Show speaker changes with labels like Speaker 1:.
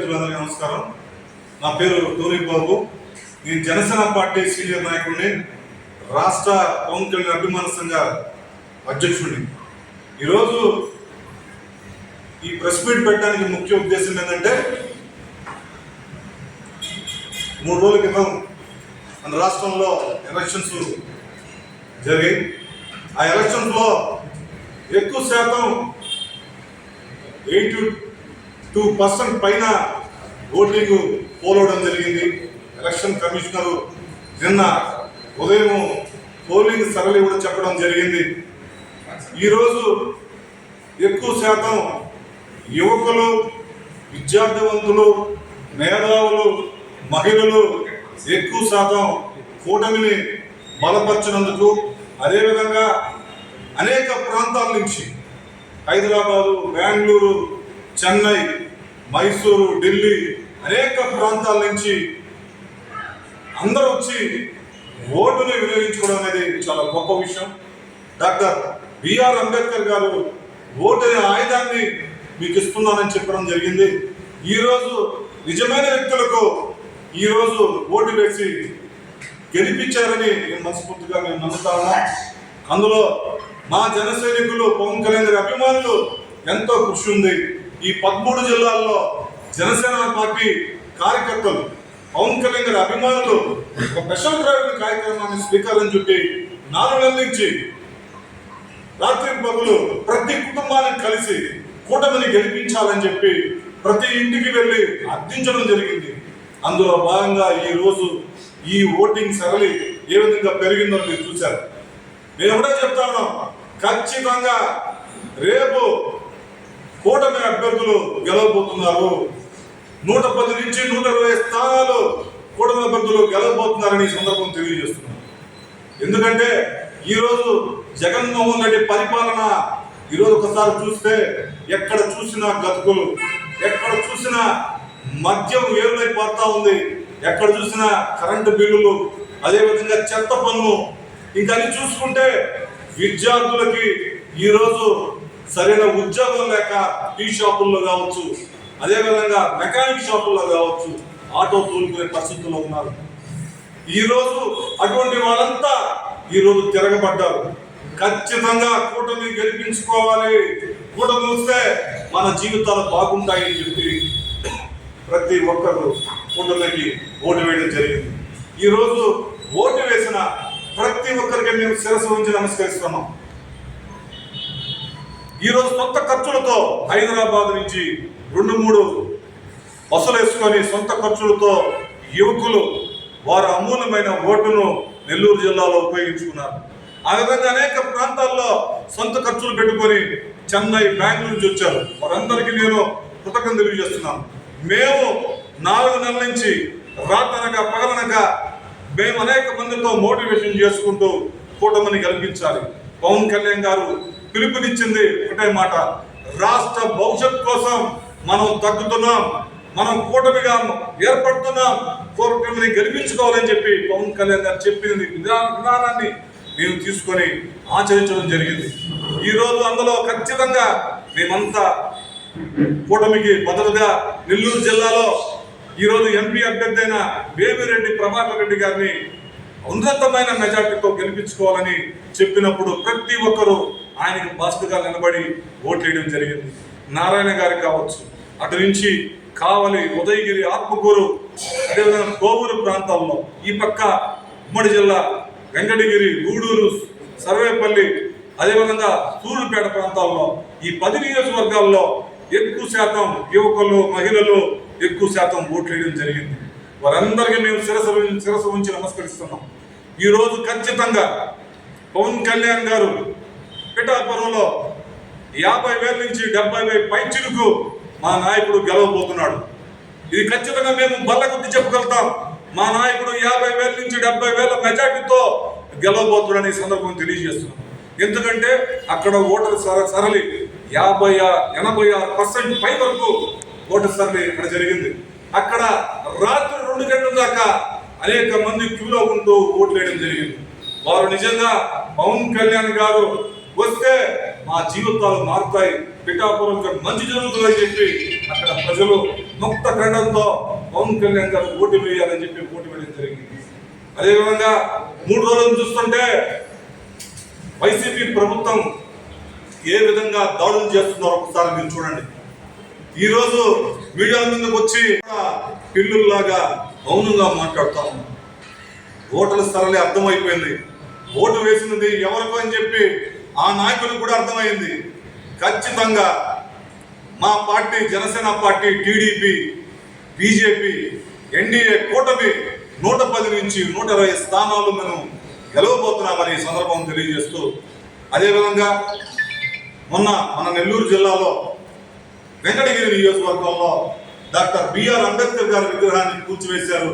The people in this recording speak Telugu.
Speaker 1: మిత్రులందరికీ నమస్కారం. నా పేరు టోనీ బాబు. నేను జనసేన పార్టీ సీనియర్ నాయకుడిని రాష్ట్ర పవన్ కళ్యాణ్ అభిమాన సంఘ అధ్యక్షుడిని. ఈరోజు ఈ ప్రెస్ మీట్ పెట్టడానికి ముఖ్య ఉద్దేశం ఏంటంటే మూడు రోజుల క్రితం మన రాష్ట్రంలో ఎలక్షన్స్ జరిగాయి. ఆ ఎలక్షన్స్లో ఎక్కువ శాతం ఎయిటీ టూ పర్సెంట్ పైన ఓటింగ్ పోలవడం జరిగింది. ఎలక్షన్ కమిషనరు నిన్న ఉదయం పోలింగ్ సరళి కూడా చెప్పడం జరిగింది. ఈరోజు ఎక్కువ శాతం యువకులు విద్యార్థివంతులు మేధావులు మహిళలు ఎక్కువ శాతం కూటమిని బలపరిచినందుకు అదేవిధంగా అనేక ప్రాంతాల నుంచి హైదరాబాదు బెంగళూరు చెన్నై మైసూరు ఢిల్లీ అనేక ప్రాంతాల నుంచి అందరూ వచ్చి ఓటుని వినియోగించుకోవడం అనేది చాలా గొప్ప విషయం. డాక్టర్ బిఆర్ అంబేద్కర్ గారు ఓటు అనే ఆయుధాన్ని మీకు ఇస్తున్నానని చెప్పడం జరిగింది. ఈరోజు నిజమైన వ్యక్తులకు ఈరోజు ఓటు వేసి గెలిపించారని నేను మనస్ఫూర్తిగా మేము నమ్ముతా ఉన్నాం. అందులో మా జన సైనికులు పవన్ కళ్యాణ్ గారి అభిమానులు ఎంతో కృషి ఉంది. ఈ పదమూడు జిల్లాల్లో జనసేన పార్టీ కార్యకర్తలు పవన్ కళ్యాణ్ గారి అభిమానులు ఒక స్పెషల్ డ్రైవర్ కార్యక్రమాన్ని శ్రీకారం చుట్టి నాలుగు నెలల నుంచి రాత్రి పగులు ప్రతి కుటుంబానికి కలిసి కూటమిని గెలిపించాలని చెప్పి ప్రతి ఇంటికి వెళ్ళి అర్థించడం జరిగింది. అందులో భాగంగా ఈ రోజు ఈ ఓటింగ్ సరళి ఏ విధంగా పెరిగిందో మీరు చూశారు. నేను కూడా చెప్తా ఉన్నాం ఖచ్చితంగా రేపు కూటమి అభ్యర్థులు గెలవబోతున్నారు. నూట పది నుంచి నూట ఇరవై స్థానాలు కూటమి అభ్యర్థులు గెలవబోతున్నారని ఈ సందర్భం తెలియజేస్తున్నాను ఎందుకంటే ఈరోజు జగన్మోహన్ రెడ్డి పరిపాలన ఈరోజు ఒకసారి చూస్తే ఎక్కడ చూసినా గతుకులు ఎక్కడ చూసినా మద్యం వేరులైపోతా ఉంది ఎక్కడ చూసినా కరెంటు బిల్లులు అదేవిధంగా చెత్త పన్ను. ఇంకా చూసుకుంటే విద్యార్థులకి ఈరోజు సరైన ఉద్యోగం లేక టీ షాపుల్లో కావచ్చు అదేవిధంగా మెకానిక్ షాపుల్లో కావచ్చు ఆటో తోలుకునే పరిస్థితుల్లో ఉన్నారు. ఈరోజు అటువంటి వాళ్ళంతా ఈరోజు తిరగబడ్డారు. ఖచ్చితంగా కూటమి గెలిపించుకోవాలి. కూటమి వస్తే మన జీవితాలు బాగుంటాయని చెప్పి ప్రతి ఒక్కరు కూటమికి ఓటు వేయడం జరిగింది. ఈ రోజు ఓటు వేసిన ప్రతి ఒక్కరికి మేము శిరస్సు ఉంచి నమస్కరిస్తున్నాం. ఈరోజు సొంత ఖర్చులతో హైదరాబాద్ నుంచి రెండు మూడు బస్సులు వేసుకొని సొంత ఖర్చులతో యువకులు వారు అమూల్యమైన ఓటును నెల్లూరు జిల్లాలో ఉపయోగించుకున్నారు. ఆ విధంగా అనేక ప్రాంతాల్లో సొంత ఖర్చులు పెట్టుకొని చెన్నై బెంగళూరు నుంచి వచ్చారు. వారందరికీ నేను కృతజ్ఞత తెలియజేస్తున్నాను. మేము నాలుగు నెలల నుంచి రాత్రనక పగలనక మేము అనేక మందితో మోటివేషన్ చేసుకుంటూ కూటమిని గెలిపించాలి. పవన్ కళ్యాణ్ గారు పిలుపునిచ్చింది ఒకటే మాట. రాష్ట్ర భవిష్యత్ కోసం మనం తగ్గుతున్నాం మనం కూటమిగా ఏర్పడుతున్నాం కూటమిని గెలిపించుకోవాలని చెప్పి పవన్ కళ్యాణ్ గారు చెప్పింది. విధానాన్ని మేము తీసుకొని ఆచరించడం జరిగింది. ఈ రోజు అందులో ఖచ్చితంగా మేమంతా కూటమికి మొదటగా నెల్లూరు జిల్లాలో ఈరోజు ఎంపీ అభ్యర్థి అయిన వేమిరెడ్డి ప్రభాకర్ రెడ్డి గారిని ఉన్నతమైన మెజార్టీతో గెలిపించుకోవాలని చెప్పినప్పుడు ప్రతి ఒక్కరూ ఆయనకి బాధ్యతగా నిలబడి ఓట్లేయడం జరిగింది. నారాయణ గారు కావచ్చు అటు నుంచి కావలి ఉదయగిరి ఆత్మకూరు అదేవిధంగా కోవూరు ప్రాంతాల్లో ఈ పక్క ఉమ్మడి జిల్లా వెంకటగిరి గూడూరు సర్వేపల్లి అదేవిధంగా సూర్యుపేట ప్రాంతాల్లో ఈ పది నియోజకవర్గాల్లో ఎక్కువ శాతం యువకులు మహిళలు ఎక్కువ శాతం ఓట్లు వేయడం జరిగింది. వారందరికీ మేము శిరసు శిరసు ఉంచి నమస్కరిస్తున్నాం. ఈరోజు ఖచ్చితంగా పవన్ కళ్యాణ్ గారు పిఠాపురంలో యాభై వేల నుంచి డెబ్బై వేల పైచిలుకు మా నాయకుడు గెలవబోతున్నాడు. ఇది ఖచ్చితంగా మేము బల్లగుద్ది చెప్పగలుగుతాం మా నాయకుడు యాభై వేల నుంచి డెబ్బై వేల మెజార్టీతో గెలవబోతున్నాడని ఈ సందర్భం తెలియజేస్తున్నాం. ఎందుకంటే అక్కడ ఓటర్ సర- సరళి యాభై ఆ- ఎనభై ఆరు పర్సెంట్ పై వరకు ఓటర్ సరళి ఇక్కడ జరిగింది. అక్కడ రాత్రి రెండు గంటల దాకా అనేక మంది క్యూలో ఉంటూ ఓట్లు వేయడం జరిగింది. వారు నిజంగా పవన్ కళ్యాణ్ గారు వస్తే మా జీవితాలు మారుతాయి. పిఠాపురం మంచి జరుగుతుందని చెప్పి అక్కడ ప్రజలు ముక్త ఖండంతో పవన్ కళ్యాణ్ గారు ఓటు వేయాలని చెప్పి ఓటు వేయడం జరిగింది. అదేవిధంగా మూడు రోజులు చూస్తుంటే వైసీపీ ప్రభుత్వం ఏ విధంగా దాడులు చేస్తున్నారో ఒకసారి మీరు చూడండి. ఈరోజు మీడియా ముందుకు వచ్చి పిల్లుల్లాగా మౌనంగా మాట్లాడుతా ఉన్నారు ఓటర్ల స్థలలే అర్థమైపోయింది. ఓటు వేసినది ఎవరికో అని చెప్పి ఆ నాయకులకు కూడా అర్థమైంది. ఖచ్చితంగా మా party Janasena party TDP BJP NDA కూటమి నూట పది నుంచి నూట ఇరవై స్థానాలు మనం గెలవబోతున్నామని ఈ సందర్భం తెలియజేస్తూ అదేవిధంగా మొన్న మన నెల్లూరు జిల్లాలో వెంకటగిరి నియోజకవర్గంలో డాక్టర్ బిఆర్ అంబేద్కర్ గారి విగ్రహాన్ని కూర్చివేశారు